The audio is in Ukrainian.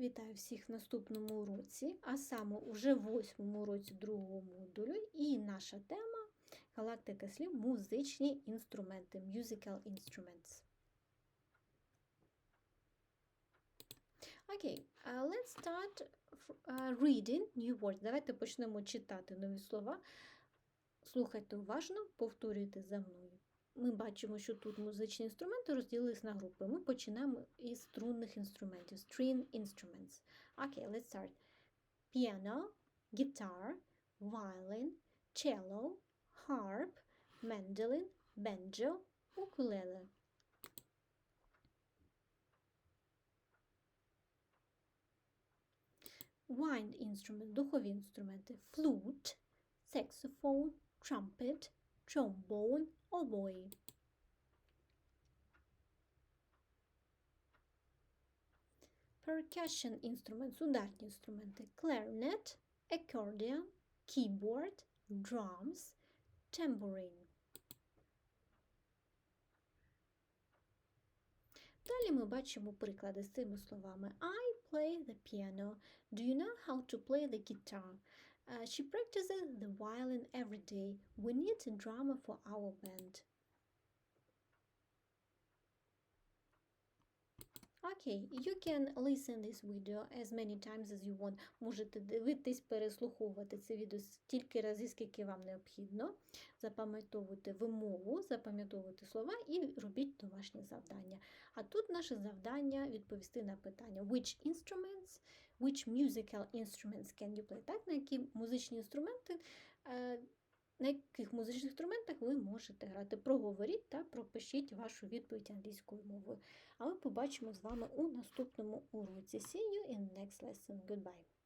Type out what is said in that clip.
Вітаю всіх в наступному уроці, а саме уже в восьмому уроці другого модулю. І наша тема галактика слів музичні інструменти, musical instruments. Окей, uh, let's start reading new words. Давайте почнемо читати нові слова. Слухайте уважно, повторюйте за мною. Ми бачимо, що тут музичні інструменти розділились на групи. Ми починаємо із струнних інструментів. String instruments. Окей, let's start. Piano, guitar, violin, cello, harp, mandolin, banjo, ukulele. Wind instrument, духові інструменти. Flute, saxophone, trumpet, trombone, oboe. Percussion instruments, ударні інструменти. Clarinet, accordion, keyboard, drums, tambourine. Далі ми бачимо приклади з цими словами. I play the piano. Do you know how to play the guitar? Uh, she practices the violin every day. We need a drummer for our band. Okay, you can listen this video as many times as you want. Можете дивитись, переслуховувати це відео стільки разів, скільки вам необхідно. Запам'ятовуйте вимову, запам'ятовуйте слова і робіть домашнє завдання. А тут наше завдання відповісти на питання which instruments, which musical instruments can you play? Так, на які музичні інструменти, е, на яких музичних інструментах ви можете грати. Проговоріть та пропишіть вашу відповідь англійською мовою. А ми побачимо з вами у наступному уроці. See you in next lesson. Goodbye!